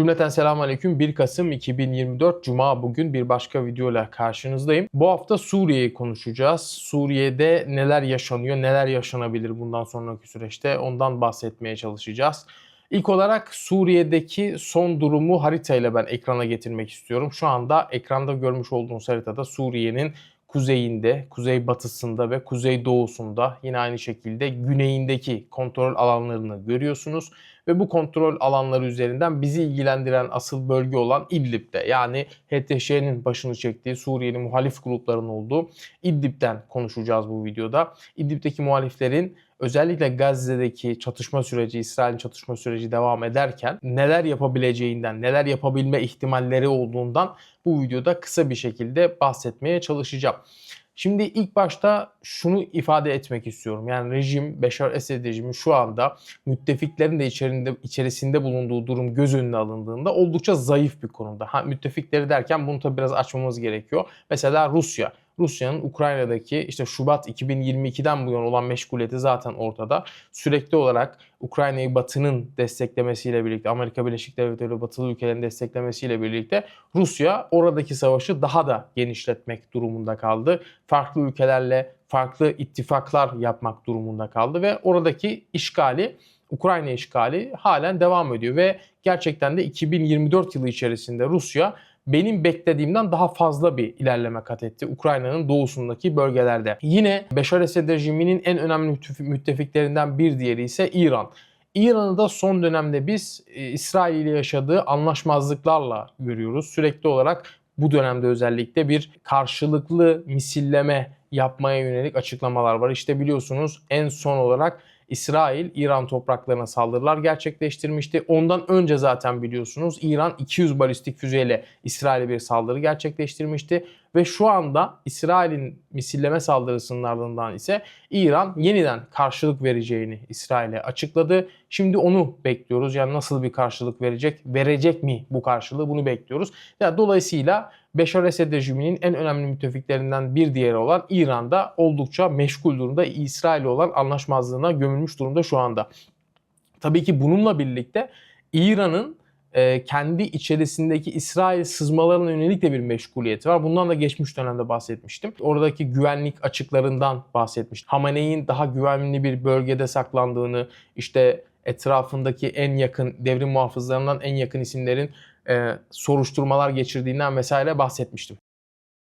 Cümleten selamun aleyküm. 1 Kasım 2024 Cuma bugün bir başka videoyla karşınızdayım. Bu hafta Suriye'yi konuşacağız. Suriye'de neler yaşanıyor, neler yaşanabilir bundan sonraki süreçte ondan bahsetmeye çalışacağız. İlk olarak Suriye'deki son durumu haritayla ben ekrana getirmek istiyorum. Şu anda ekranda görmüş olduğunuz haritada Suriye'nin kuzeyinde, kuzeybatısında ve kuzeydoğusunda yine aynı şekilde güneyindeki kontrol alanlarını görüyorsunuz. Ve bu kontrol alanları üzerinden bizi ilgilendiren asıl bölge olan İdlib'de yani HTŞ'nin başını çektiği Suriyeli muhalif grupların olduğu İdlib'den konuşacağız bu videoda. İdlib'deki muhaliflerin özellikle Gazze'deki çatışma süreci, İsrail'in çatışma süreci devam ederken neler yapabileceğinden, neler yapabilme ihtimalleri olduğundan bu videoda kısa bir şekilde bahsetmeye çalışacağım. Şimdi ilk başta şunu ifade etmek istiyorum. Yani rejim, Beşar Esed rejimi şu anda müttefiklerin de içerisinde, içerisinde bulunduğu durum göz önüne alındığında oldukça zayıf bir konumda. Ha, müttefikleri derken bunu tabi biraz açmamız gerekiyor. Mesela Rusya. Rusya'nın Ukrayna'daki işte Şubat 2022'den bu yana olan meşguliyeti zaten ortada. Sürekli olarak Ukrayna'yı Batı'nın desteklemesiyle birlikte, Amerika Birleşik Devletleri ve Batılı ülkelerin desteklemesiyle birlikte Rusya oradaki savaşı daha da genişletmek durumunda kaldı. Farklı ülkelerle farklı ittifaklar yapmak durumunda kaldı ve oradaki işgali Ukrayna işgali halen devam ediyor ve gerçekten de 2024 yılı içerisinde Rusya benim beklediğimden daha fazla bir ilerleme kat etti Ukrayna'nın doğusundaki bölgelerde. Yine Beşar Esed rejiminin en önemli müttefiklerinden bir diğeri ise İran. İran'ı da son dönemde biz e, İsrail ile yaşadığı anlaşmazlıklarla görüyoruz. Sürekli olarak bu dönemde özellikle bir karşılıklı misilleme yapmaya yönelik açıklamalar var. İşte biliyorsunuz en son olarak İsrail İran topraklarına saldırılar gerçekleştirmişti. Ondan önce zaten biliyorsunuz İran 200 balistik füzeyle İsrail'e bir saldırı gerçekleştirmişti. Ve şu anda İsrail'in misilleme saldırısının ardından ise İran yeniden karşılık vereceğini İsrail'e açıkladı. Şimdi onu bekliyoruz. Yani nasıl bir karşılık verecek? Verecek mi bu karşılığı? Bunu bekliyoruz. Yani dolayısıyla Beşar Esed rejiminin en önemli müttefiklerinden bir diğeri olan İran'da oldukça meşgul durumda. İsrail olan anlaşmazlığına gömülmüş durumda şu anda. Tabii ki bununla birlikte İran'ın e, kendi içerisindeki İsrail sızmalarına yönelik de bir meşguliyeti var. Bundan da geçmiş dönemde bahsetmiştim. Oradaki güvenlik açıklarından bahsetmiştim. Hamaney'in daha güvenli bir bölgede saklandığını, işte etrafındaki en yakın devrim muhafızlarından en yakın isimlerin e, soruşturmalar geçirdiğinden vesaire bahsetmiştim.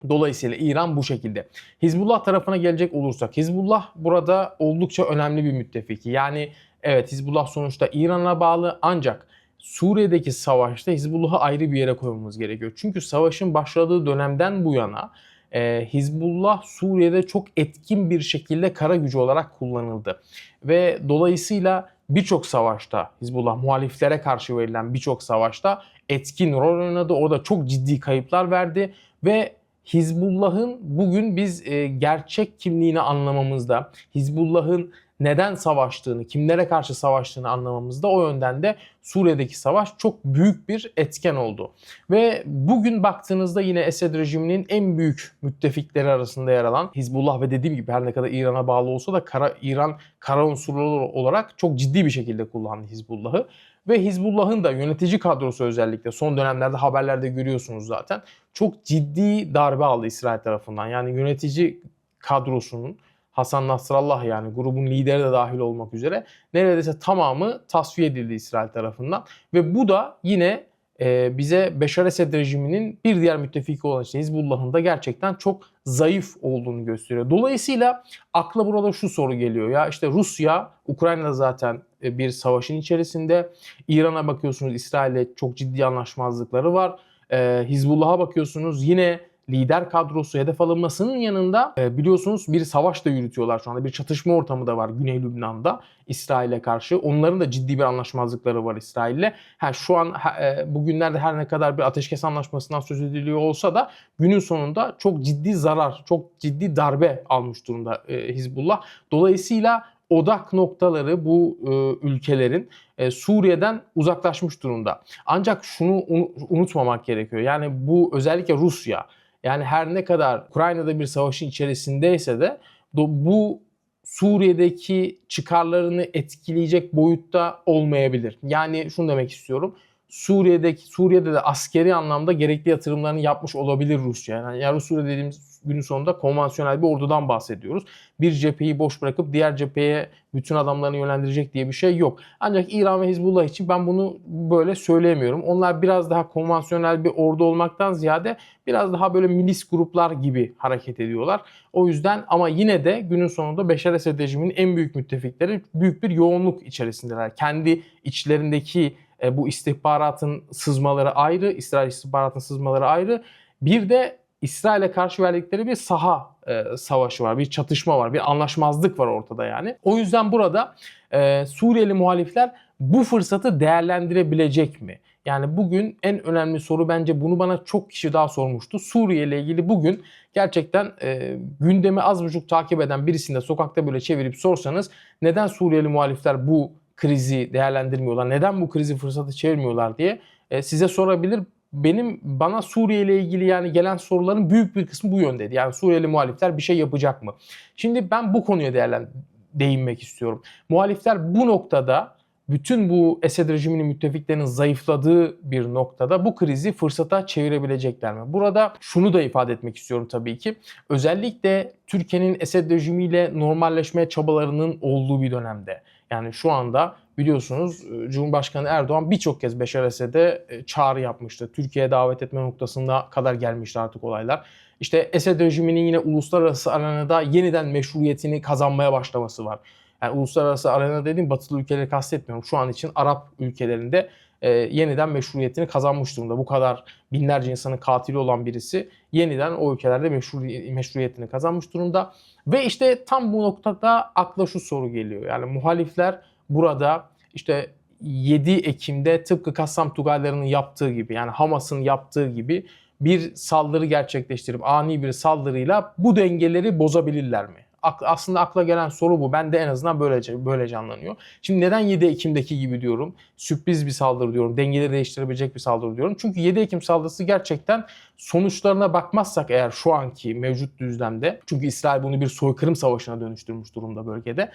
Dolayısıyla İran bu şekilde. Hizbullah tarafına gelecek olursak Hizbullah burada oldukça önemli bir müttefiki. Yani evet Hizbullah sonuçta İran'a bağlı ancak Suriye'deki savaşta Hizbullah'ı ayrı bir yere koymamız gerekiyor. Çünkü savaşın başladığı dönemden bu yana e, Hizbullah Suriye'de çok etkin bir şekilde kara gücü olarak kullanıldı. Ve dolayısıyla birçok savaşta Hizbullah muhaliflere karşı verilen birçok savaşta etkin rol oynadı. Orada çok ciddi kayıplar verdi ve Hizbullah'ın bugün biz e, gerçek kimliğini anlamamızda, Hizbullah'ın neden savaştığını, kimlere karşı savaştığını anlamamızda o yönden de Suriye'deki savaş çok büyük bir etken oldu. Ve bugün baktığınızda yine Esed rejiminin en büyük müttefikleri arasında yer alan Hizbullah ve dediğim gibi her ne kadar İran'a bağlı olsa da kara, İran kara unsurları olarak çok ciddi bir şekilde kullandı Hizbullah'ı. Ve Hizbullah'ın da yönetici kadrosu özellikle son dönemlerde haberlerde görüyorsunuz zaten çok ciddi darbe aldı İsrail tarafından. Yani yönetici kadrosunun Hasan Nasrallah yani grubun lideri de dahil olmak üzere neredeyse tamamı tasfiye edildi İsrail tarafından. Ve bu da yine e, bize Beşar Esed rejiminin bir diğer müttefiki olan işte Hizbullah'ın da gerçekten çok zayıf olduğunu gösteriyor. Dolayısıyla akla burada şu soru geliyor ya işte Rusya, Ukrayna zaten e, bir savaşın içerisinde. İran'a bakıyorsunuz İsrail'le çok ciddi anlaşmazlıkları var. E, Hizbullah'a bakıyorsunuz yine lider kadrosu hedef alınmasının yanında e, biliyorsunuz bir savaş da yürütüyorlar şu anda. Bir çatışma ortamı da var Güney Lübnan'da İsrail'e karşı. Onların da ciddi bir anlaşmazlıkları var İsrail'le. Ha, şu an e, bugünlerde her ne kadar bir ateşkes anlaşmasından söz ediliyor olsa da günün sonunda çok ciddi zarar, çok ciddi darbe almış durumda e, Hizbullah. Dolayısıyla odak noktaları bu ülkelerin Suriye'den uzaklaşmış durumda. Ancak şunu unutmamak gerekiyor. Yani bu özellikle Rusya yani her ne kadar Ukrayna'da bir savaşın içerisindeyse de bu Suriye'deki çıkarlarını etkileyecek boyutta olmayabilir. Yani şunu demek istiyorum. Suriye'deki Suriye'de de askeri anlamda gerekli yatırımlarını yapmış olabilir Rusya. Yani yarı Suriye dediğimiz günün sonunda konvansiyonel bir ordudan bahsediyoruz. Bir cepheyi boş bırakıp diğer cepheye bütün adamlarını yönlendirecek diye bir şey yok. Ancak İran ve Hizbullah için ben bunu böyle söyleyemiyorum. Onlar biraz daha konvansiyonel bir ordu olmaktan ziyade biraz daha böyle milis gruplar gibi hareket ediyorlar. O yüzden ama yine de günün sonunda Beşar Esed rejiminin en büyük müttefikleri büyük bir yoğunluk içerisindeler. Kendi içlerindeki e, bu istihbaratın sızmaları ayrı, İsrail istihbaratın sızmaları ayrı. Bir de İsrail'e karşı verdikleri bir saha e, savaşı var, bir çatışma var, bir anlaşmazlık var ortada yani. O yüzden burada e, Suriyeli muhalifler bu fırsatı değerlendirebilecek mi? Yani bugün en önemli soru bence bunu bana çok kişi daha sormuştu. Suriye ile ilgili bugün gerçekten e, gündemi az buçuk takip eden birisinde sokakta böyle çevirip sorsanız neden Suriyeli muhalifler bu krizi değerlendirmiyorlar, neden bu krizi fırsatı çevirmiyorlar diye e, size sorabilir. Benim bana Suriye ile ilgili yani gelen soruların büyük bir kısmı bu yöndeydi. Yani Suriyeli muhalifler bir şey yapacak mı? Şimdi ben bu konuya değerlen değinmek istiyorum. Muhalifler bu noktada bütün bu Esed rejiminin müttefiklerinin zayıfladığı bir noktada bu krizi fırsata çevirebilecekler mi? Burada şunu da ifade etmek istiyorum tabii ki. Özellikle Türkiye'nin Esed rejimiyle normalleşmeye çabalarının olduğu bir dönemde. Yani şu anda biliyorsunuz e, Cumhurbaşkanı Erdoğan birçok kez Beşar Esed'e e, çağrı yapmıştı. Türkiye'ye davet etme noktasında kadar gelmişti artık olaylar. İşte Esed rejiminin yine uluslararası arenada yeniden meşruiyetini kazanmaya başlaması var. Yani uluslararası arena dediğim batılı ülkeleri kastetmiyorum. Şu an için Arap ülkelerinde e, yeniden meşruiyetini kazanmış durumda. Bu kadar binlerce insanın katili olan birisi yeniden o ülkelerde meşru, meşruiyetini kazanmış durumda. Ve işte tam bu noktada akla şu soru geliyor. Yani muhalifler burada işte 7 Ekim'de tıpkı Kassam Tugaylarının yaptığı gibi yani Hamas'ın yaptığı gibi bir saldırı gerçekleştirip ani bir saldırıyla bu dengeleri bozabilirler mi? aslında akla gelen soru bu. Ben de en azından böylece böyle canlanıyor. Şimdi neden 7 Ekim'deki gibi diyorum? Sürpriz bir saldırı diyorum. Dengeleri değiştirebilecek bir saldırı diyorum. Çünkü 7 Ekim saldırısı gerçekten sonuçlarına bakmazsak eğer şu anki mevcut düzlemde çünkü İsrail bunu bir soykırım savaşına dönüştürmüş durumda bölgede.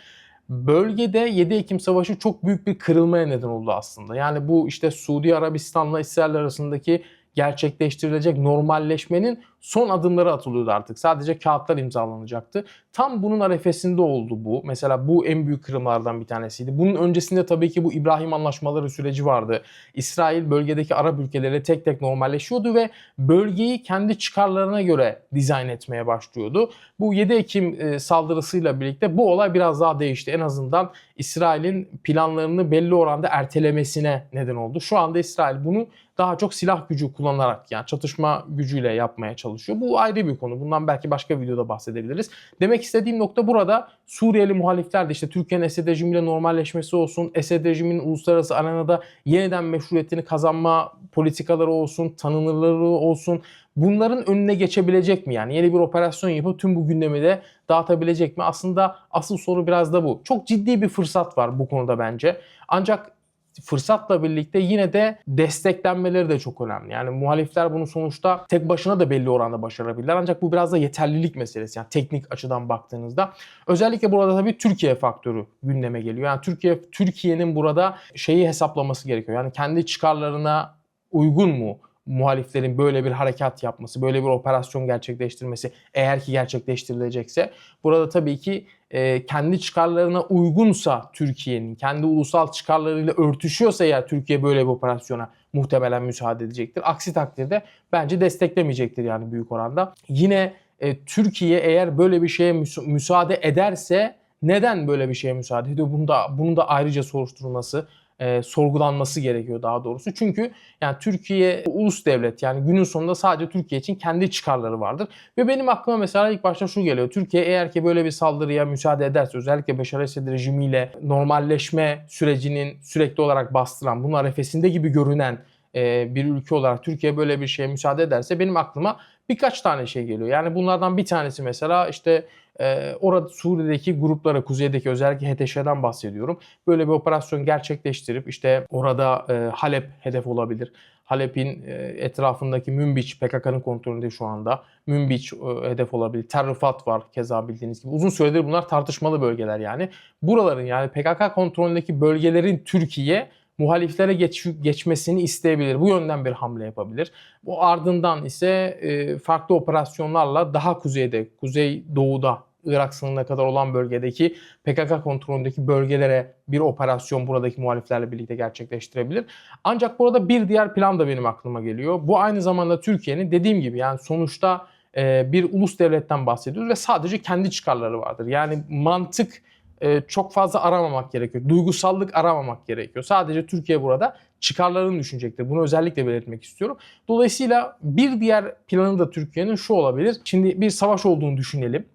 Bölgede 7 Ekim Savaşı çok büyük bir kırılmaya neden oldu aslında. Yani bu işte Suudi Arabistan'la İsrail arasındaki gerçekleştirilecek normalleşmenin son adımları atılıyordu artık. Sadece kağıtlar imzalanacaktı. Tam bunun arefesinde oldu bu. Mesela bu en büyük kırımlardan bir tanesiydi. Bunun öncesinde tabii ki bu İbrahim Anlaşmaları süreci vardı. İsrail bölgedeki Arap ülkeleriyle tek tek normalleşiyordu ve bölgeyi kendi çıkarlarına göre dizayn etmeye başlıyordu. Bu 7 Ekim e, saldırısıyla birlikte bu olay biraz daha değişti. En azından İsrail'in planlarını belli oranda ertelemesine neden oldu. Şu anda İsrail bunu daha çok silah gücü kullanarak yani çatışma gücüyle yapmaya çalışıyor. Bu ayrı bir konu. Bundan belki başka videoda bahsedebiliriz. Demek istediğim nokta burada Suriyeli muhalifler de işte Türkiye'nin Esed rejimiyle normalleşmesi olsun, Esed rejiminin uluslararası arenada yeniden meşruiyetini kazanma politikaları olsun, tanınırlığı olsun bunların önüne geçebilecek mi? Yani yeni bir operasyon yapıp tüm bu gündemi de dağıtabilecek mi? Aslında asıl soru biraz da bu. Çok ciddi bir fırsat var bu konuda bence. Ancak fırsatla birlikte yine de desteklenmeleri de çok önemli. Yani muhalifler bunu sonuçta tek başına da belli oranda başarabilirler. Ancak bu biraz da yeterlilik meselesi. Yani teknik açıdan baktığınızda. Özellikle burada tabii Türkiye faktörü gündeme geliyor. Yani Türkiye Türkiye'nin burada şeyi hesaplaması gerekiyor. Yani kendi çıkarlarına uygun mu? muhaliflerin böyle bir harekat yapması, böyle bir operasyon gerçekleştirmesi eğer ki gerçekleştirilecekse burada tabii ki e, kendi çıkarlarına uygunsa Türkiye'nin, kendi ulusal çıkarlarıyla örtüşüyorsa eğer Türkiye böyle bir operasyona muhtemelen müsaade edecektir. Aksi takdirde bence desteklemeyecektir yani büyük oranda. Yine e, Türkiye eğer böyle bir şeye müsa- müsaade ederse neden böyle bir şeye müsaade ediyor? Bunu da, bunun da ayrıca soruşturulması e, sorgulanması gerekiyor daha doğrusu. Çünkü yani Türkiye ulus devlet yani günün sonunda sadece Türkiye için kendi çıkarları vardır. Ve benim aklıma mesela ilk başta şu geliyor. Türkiye eğer ki böyle bir saldırıya müsaade ederse özellikle Beşar Esed rejimiyle normalleşme sürecinin sürekli olarak bastıran bunun arefesinde gibi görünen e, bir ülke olarak Türkiye böyle bir şeye müsaade ederse benim aklıma birkaç tane şey geliyor. Yani bunlardan bir tanesi mesela işte e, orada Suriye'deki gruplara, kuzeydeki özellikle HTŞ'den bahsediyorum. Böyle bir operasyon gerçekleştirip işte orada e, Halep hedef olabilir. Halep'in e, etrafındaki Münbiç PKK'nın kontrolünde şu anda. Münbiç e, hedef olabilir. Terrifat var keza bildiğiniz gibi. Uzun süredir bunlar tartışmalı bölgeler yani. Buraların yani PKK kontrolündeki bölgelerin Türkiye muhaliflere geç, geçmesini isteyebilir. Bu yönden bir hamle yapabilir. Bu ardından ise e, farklı operasyonlarla daha kuzeyde, kuzey doğuda Irak sınırına kadar olan bölgedeki PKK kontrolündeki bölgelere bir operasyon buradaki muhaliflerle birlikte gerçekleştirebilir. Ancak burada bir diğer plan da benim aklıma geliyor. Bu aynı zamanda Türkiye'nin dediğim gibi yani sonuçta e, bir ulus devletten bahsediyoruz ve sadece kendi çıkarları vardır. Yani mantık e, çok fazla aramamak gerekiyor. Duygusallık aramamak gerekiyor. Sadece Türkiye burada çıkarlarını düşünecektir. Bunu özellikle belirtmek istiyorum. Dolayısıyla bir diğer planı da Türkiye'nin şu olabilir. Şimdi bir savaş olduğunu düşünelim.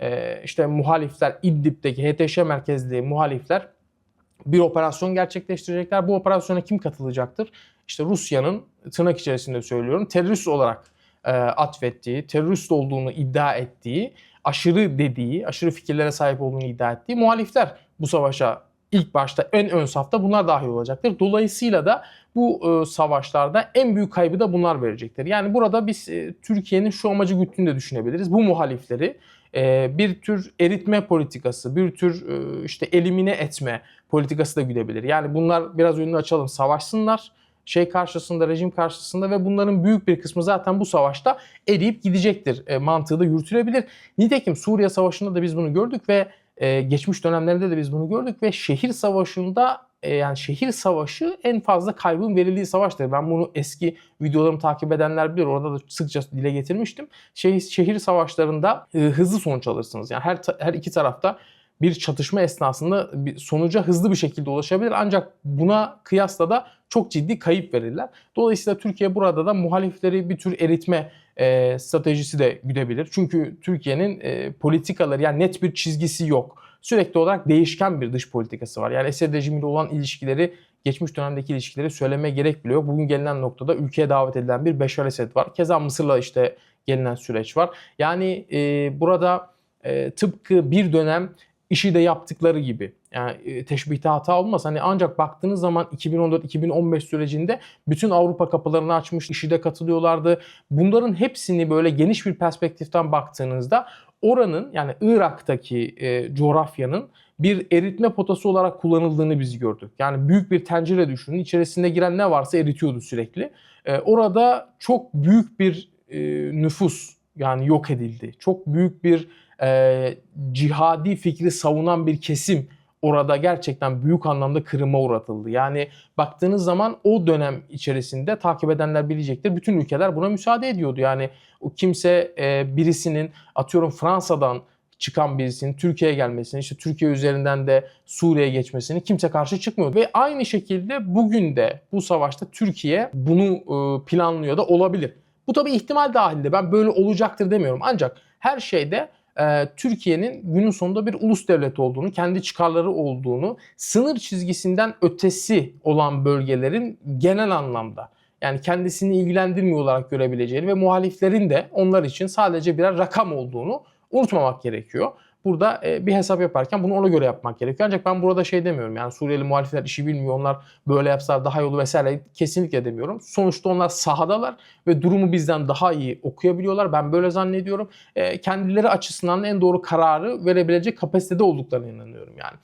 E, işte muhalifler İdlib'deki HTŞ merkezli muhalifler bir operasyon gerçekleştirecekler. Bu operasyona kim katılacaktır? İşte Rusya'nın tırnak içerisinde söylüyorum terörist olarak e, atfettiği, terörist olduğunu iddia ettiği, aşırı dediği, aşırı fikirlere sahip olduğunu iddia ettiği muhalifler bu savaşa ilk başta en ön safta bunlar dahil olacaktır. Dolayısıyla da bu e, savaşlarda en büyük kaybı da bunlar verecektir. Yani burada biz e, Türkiye'nin şu amacı güttüğünü de düşünebiliriz. Bu muhalifleri e, bir tür eritme politikası, bir tür e, işte elimine etme politikası da güdebilir. Yani bunlar biraz önünü açalım savaşsınlar şey karşısında, rejim karşısında ve bunların büyük bir kısmı zaten bu savaşta eriyip gidecektir e, mantığı da yürütülebilir. Nitekim Suriye Savaşı'nda da biz bunu gördük ve e, geçmiş dönemlerinde de biz bunu gördük ve şehir savaşında e, yani şehir savaşı en fazla kaybın verildiği savaştır. Ben bunu eski videolarımı takip edenler bilir. Orada da sıkça dile getirmiştim. Şehir, şehir savaşlarında e, hızlı sonuç alırsınız. Yani her her iki tarafta bir çatışma esnasında bir sonuca hızlı bir şekilde ulaşabilir. Ancak buna kıyasla da çok ciddi kayıp verirler. Dolayısıyla Türkiye burada da muhalifleri bir tür eritme e, stratejisi de güdebilir. Çünkü Türkiye'nin e, politikaları yani net bir çizgisi yok. Sürekli olarak değişken bir dış politikası var. Yani Esed rejimiyle olan ilişkileri geçmiş dönemdeki ilişkileri söylemeye gerek bile yok. Bugün gelinen noktada ülkeye davet edilen bir Beşar Esed var. Keza Mısır'la işte gelinen süreç var. Yani e, burada e, tıpkı bir dönem işi de yaptıkları gibi. Yani e, teşbihte hata olmaz. Hani ancak baktığınız zaman 2014-2015 sürecinde bütün Avrupa kapılarını açmış, işi de katılıyorlardı. Bunların hepsini böyle geniş bir perspektiften baktığınızda oranın yani Irak'taki e, coğrafyanın bir eritme potası olarak kullanıldığını biz gördük. Yani büyük bir tencere düşünün. İçerisinde giren ne varsa eritiyordu sürekli. E, orada çok büyük bir e, nüfus yani yok edildi. Çok büyük bir e, cihadi fikri savunan bir kesim orada gerçekten büyük anlamda kırıma uğratıldı. Yani baktığınız zaman o dönem içerisinde takip edenler bilecektir. Bütün ülkeler buna müsaade ediyordu. Yani kimse e, birisinin atıyorum Fransa'dan çıkan birisinin Türkiye'ye gelmesini, işte Türkiye üzerinden de Suriye'ye geçmesini kimse karşı çıkmıyor. Ve aynı şekilde bugün de bu savaşta Türkiye bunu e, planlıyor da olabilir. Bu tabii ihtimal dahilinde. Ben böyle olacaktır demiyorum. Ancak her şeyde e, Türkiye'nin günün sonunda bir ulus devlet olduğunu, kendi çıkarları olduğunu, sınır çizgisinden ötesi olan bölgelerin genel anlamda yani kendisini ilgilendirmiyor olarak görebileceğini ve muhaliflerin de onlar için sadece birer rakam olduğunu unutmamak gerekiyor burada e, bir hesap yaparken bunu ona göre yapmak gerekiyor. Ancak ben burada şey demiyorum yani Suriyeli muhalifler işi bilmiyor onlar böyle yapsalar daha yolu vesaire kesinlikle demiyorum. Sonuçta onlar sahadalar ve durumu bizden daha iyi okuyabiliyorlar. Ben böyle zannediyorum. E, kendileri açısından en doğru kararı verebilecek kapasitede olduklarına inanıyorum yani.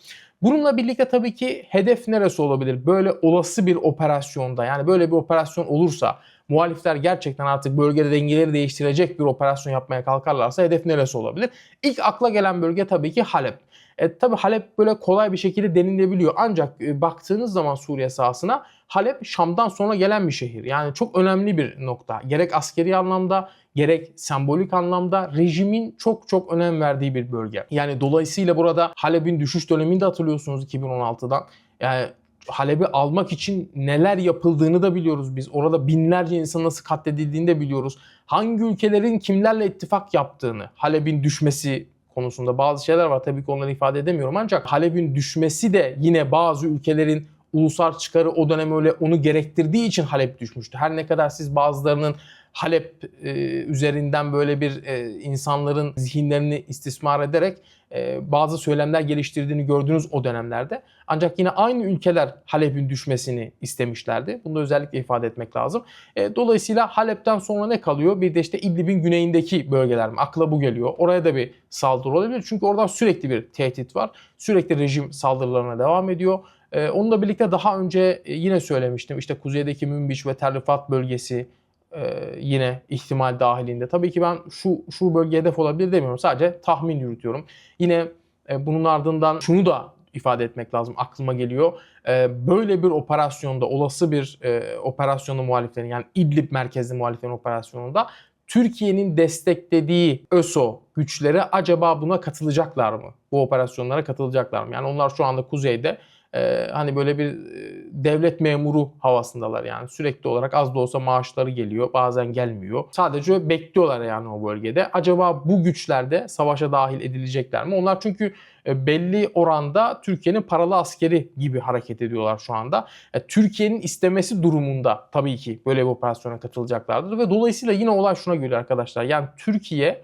Bununla birlikte tabii ki hedef neresi olabilir? Böyle olası bir operasyonda yani böyle bir operasyon olursa muhalifler gerçekten artık bölgede dengeleri değiştirecek bir operasyon yapmaya kalkarlarsa hedef neresi olabilir? İlk akla gelen bölge tabii ki Halep. E, tabii Halep böyle kolay bir şekilde denilebiliyor. Ancak e, baktığınız zaman Suriye sahasına Halep Şam'dan sonra gelen bir şehir. Yani çok önemli bir nokta. Gerek askeri anlamda gerek sembolik anlamda rejimin çok çok önem verdiği bir bölge. Yani dolayısıyla burada Halep'in düşüş dönemini de hatırlıyorsunuz 2016'dan. Yani Halep'i almak için neler yapıldığını da biliyoruz biz. Orada binlerce insan nasıl katledildiğini de biliyoruz. Hangi ülkelerin kimlerle ittifak yaptığını, Halep'in düşmesi konusunda bazı şeyler var. Tabii ki onları ifade edemiyorum ancak Halep'in düşmesi de yine bazı ülkelerin ulusal çıkarı o dönem öyle onu gerektirdiği için Halep düşmüştü. Her ne kadar siz bazılarının Halep e, üzerinden böyle bir e, insanların zihinlerini istismar ederek e, bazı söylemler geliştirdiğini gördüğünüz o dönemlerde. Ancak yine aynı ülkeler Halep'in düşmesini istemişlerdi. Bunu da özellikle ifade etmek lazım. E, dolayısıyla Halep'ten sonra ne kalıyor? Bir de işte İdlib'in güneyindeki bölgeler mi? Akla bu geliyor. Oraya da bir saldırı olabilir. Çünkü oradan sürekli bir tehdit var. Sürekli rejim saldırılarına devam ediyor. E, onunla birlikte daha önce e, yine söylemiştim işte kuzeydeki Münbiş ve Tel Rifat bölgesi e, yine ihtimal dahilinde. Tabii ki ben şu şu bölge hedef olabilir demiyorum. Sadece tahmin yürütüyorum. Yine e, bunun ardından şunu da ifade etmek lazım. Aklıma geliyor. E, böyle bir operasyonda olası bir e, operasyonu muhaliflerin yani İdlib merkezli muhaliflerin operasyonunda Türkiye'nin desteklediği ÖSO güçleri acaba buna katılacaklar mı? Bu operasyonlara katılacaklar mı? Yani onlar şu anda kuzeyde e, hani böyle bir e, devlet memuru havasındalar yani sürekli olarak az da olsa maaşları geliyor bazen gelmiyor. Sadece bekliyorlar yani o bölgede. Acaba bu güçler de savaşa dahil edilecekler mi? Onlar çünkü e, belli oranda Türkiye'nin paralı askeri gibi hareket ediyorlar şu anda. E, Türkiye'nin istemesi durumunda tabii ki böyle bir operasyona katılacaklardır ve dolayısıyla yine olay şuna geliyor arkadaşlar. Yani Türkiye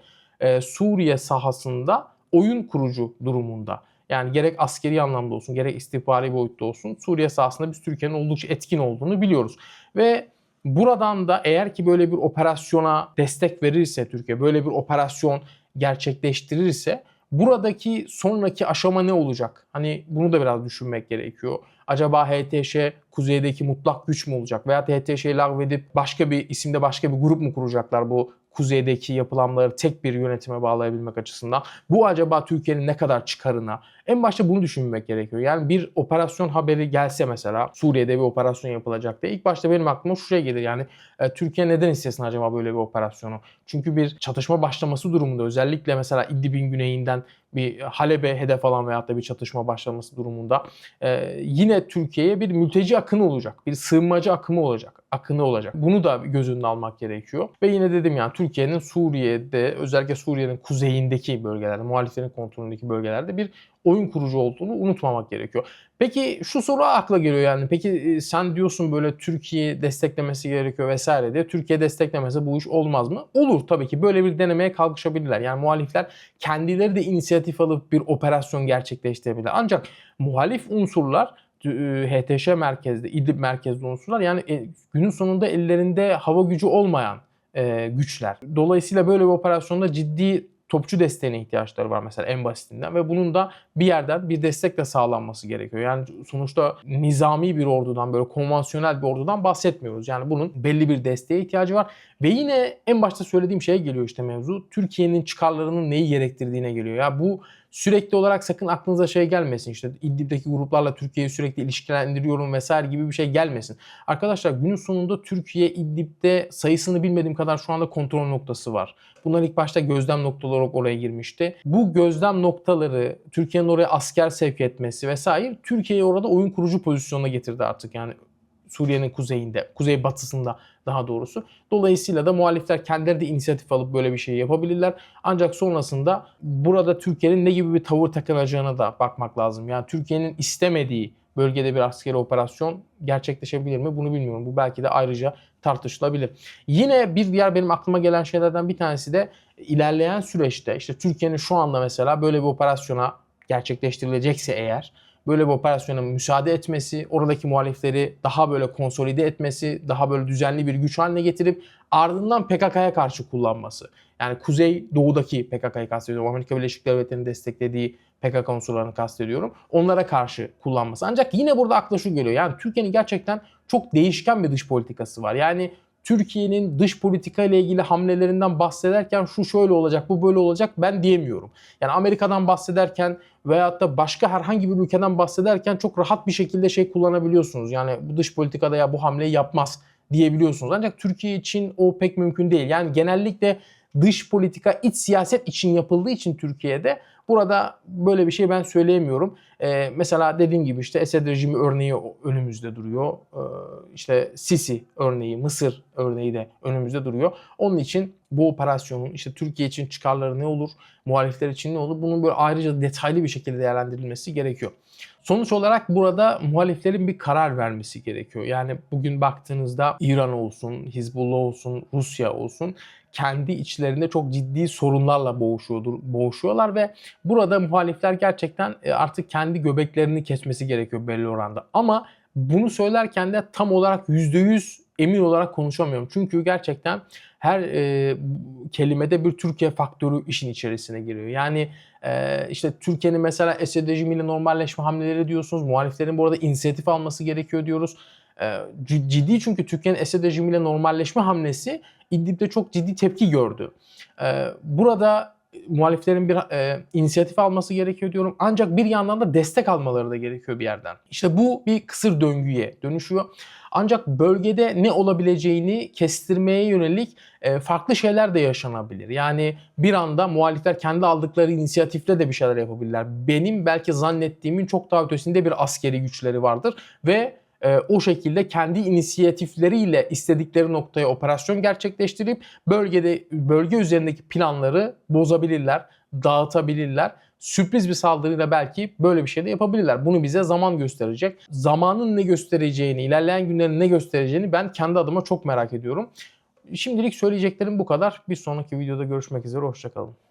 Suriye sahasında oyun kurucu durumunda. Yani gerek askeri anlamda olsun gerek istihbari boyutta olsun Suriye sahasında biz Türkiye'nin oldukça etkin olduğunu biliyoruz. Ve buradan da eğer ki böyle bir operasyona destek verirse Türkiye böyle bir operasyon gerçekleştirirse buradaki sonraki aşama ne olacak? Hani bunu da biraz düşünmek gerekiyor. Acaba HTŞ kuzeydeki mutlak güç mü olacak? Veya HTŞ'yi lağvedip başka bir isimde başka bir grup mu kuracaklar bu kuzeydeki yapılanmaları tek bir yönetime bağlayabilmek açısından. Bu acaba Türkiye'nin ne kadar çıkarına? En başta bunu düşünmek gerekiyor. Yani bir operasyon haberi gelse mesela Suriye'de bir operasyon yapılacak diye ilk başta benim aklıma şu şey gelir. Yani e, Türkiye neden istesin acaba böyle bir operasyonu? Çünkü bir çatışma başlaması durumunda özellikle mesela İdlib'in güneyinden bir Halep'e hedef alan veyahut da bir çatışma başlaması durumunda e, yine Türkiye'ye bir mülteci akını olacak. Bir sığınmacı akımı olacak. Akını olacak. Bunu da göz önüne almak gerekiyor. Ve yine dedim yani Türkiye'nin Suriye'de özellikle Suriye'nin kuzeyindeki bölgelerde, muhaliflerin kontrolündeki bölgelerde bir oyun kurucu olduğunu unutmamak gerekiyor. Peki şu soru akla geliyor yani. Peki e, sen diyorsun böyle Türkiye desteklemesi gerekiyor vesaire diye. Türkiye desteklemese bu iş olmaz mı? Olur tabii ki. Böyle bir denemeye kalkışabilirler. Yani muhalifler kendileri de inisiyatif alıp bir operasyon gerçekleştirebilirler. Ancak muhalif unsurlar e, HTŞ merkezde, İdlib merkezli unsurlar yani e, günün sonunda ellerinde hava gücü olmayan güçler. Dolayısıyla böyle bir operasyonda ciddi topçu desteğine ihtiyaçları var mesela en basitinden ve bunun da bir yerden bir destekle sağlanması gerekiyor. Yani sonuçta nizami bir ordudan böyle konvansiyonel bir ordudan bahsetmiyoruz. Yani bunun belli bir desteğe ihtiyacı var ve yine en başta söylediğim şeye geliyor işte mevzu. Türkiye'nin çıkarlarının neyi gerektirdiğine geliyor. Ya bu sürekli olarak sakın aklınıza şey gelmesin işte İdlib'deki gruplarla Türkiye'yi sürekli ilişkilendiriyorum vesaire gibi bir şey gelmesin. Arkadaşlar günün sonunda Türkiye İdlib'de sayısını bilmediğim kadar şu anda kontrol noktası var. Bunlar ilk başta gözlem noktaları olarak oraya girmişti. Bu gözlem noktaları Türkiye'nin oraya asker sevk etmesi vesaire Türkiye'yi orada oyun kurucu pozisyonuna getirdi artık. Yani Suriye'nin kuzeyinde, kuzey batısında daha doğrusu. Dolayısıyla da muhalifler kendileri de inisiyatif alıp böyle bir şey yapabilirler. Ancak sonrasında burada Türkiye'nin ne gibi bir tavır takınacağına da bakmak lazım. Yani Türkiye'nin istemediği bölgede bir askeri operasyon gerçekleşebilir mi? Bunu bilmiyorum. Bu belki de ayrıca tartışılabilir. Yine bir diğer benim aklıma gelen şeylerden bir tanesi de ilerleyen süreçte işte Türkiye'nin şu anda mesela böyle bir operasyona gerçekleştirilecekse eğer böyle bir operasyona müsaade etmesi, oradaki muhalifleri daha böyle konsolide etmesi, daha böyle düzenli bir güç haline getirip ardından PKK'ya karşı kullanması. Yani Kuzey Doğu'daki PKK'yı kastediyorum. Amerika Birleşik Devletleri'nin desteklediği PKK unsurlarını kastediyorum. Onlara karşı kullanması. Ancak yine burada akla şu geliyor. Yani Türkiye'nin gerçekten çok değişken bir dış politikası var. Yani Türkiye'nin dış politika ile ilgili hamlelerinden bahsederken şu şöyle olacak, bu böyle olacak ben diyemiyorum. Yani Amerika'dan bahsederken veyahut da başka herhangi bir ülkeden bahsederken çok rahat bir şekilde şey kullanabiliyorsunuz. Yani bu dış politikada ya bu hamleyi yapmaz diyebiliyorsunuz. Ancak Türkiye için o pek mümkün değil. Yani genellikle dış politika iç siyaset için yapıldığı için Türkiye'de burada böyle bir şey ben söyleyemiyorum. Ee, mesela dediğim gibi işte Esed rejimi örneği önümüzde duruyor. Ee, işte Sisi örneği, Mısır örneği de önümüzde duruyor. Onun için bu operasyonun işte Türkiye için çıkarları ne olur, muhalifler için ne olur bunun böyle ayrıca detaylı bir şekilde değerlendirilmesi gerekiyor. Sonuç olarak burada muhaliflerin bir karar vermesi gerekiyor. Yani bugün baktığınızda İran olsun, Hizbullah olsun, Rusya olsun kendi içlerinde çok ciddi sorunlarla boğuşuyordur, boğuşuyorlar ve burada muhalifler gerçekten e, artık kendi göbeklerini kesmesi gerekiyor belli oranda. Ama bunu söylerken de tam olarak %100 emin olarak konuşamıyorum. Çünkü gerçekten her e, kelimede bir Türkiye faktörü işin içerisine giriyor. Yani e, işte Türkiye'nin mesela Esed rejimiyle normalleşme hamleleri diyorsunuz. Muhaliflerin bu arada inisiyatif alması gerekiyor diyoruz. E, ciddi çünkü Türkiye'nin Esed rejimiyle normalleşme hamlesi İdlib'de çok ciddi tepki gördü. E, burada muhaliflerin bir e, inisiyatif alması gerekiyor diyorum. Ancak bir yandan da destek almaları da gerekiyor bir yerden. İşte bu bir kısır döngüye dönüşüyor. Ancak bölgede ne olabileceğini kestirmeye yönelik e, farklı şeyler de yaşanabilir. Yani bir anda muhalifler kendi aldıkları inisiyatifle de bir şeyler yapabilirler. Benim belki zannettiğimin çok daha ötesinde bir askeri güçleri vardır ve e, o şekilde kendi inisiyatifleriyle istedikleri noktaya operasyon gerçekleştirip bölgede bölge üzerindeki planları bozabilirler, dağıtabilirler. Sürpriz bir saldırıyla belki böyle bir şey de yapabilirler. Bunu bize zaman gösterecek. Zamanın ne göstereceğini, ilerleyen günlerin ne göstereceğini ben kendi adıma çok merak ediyorum. Şimdilik söyleyeceklerim bu kadar. Bir sonraki videoda görüşmek üzere. Hoşçakalın.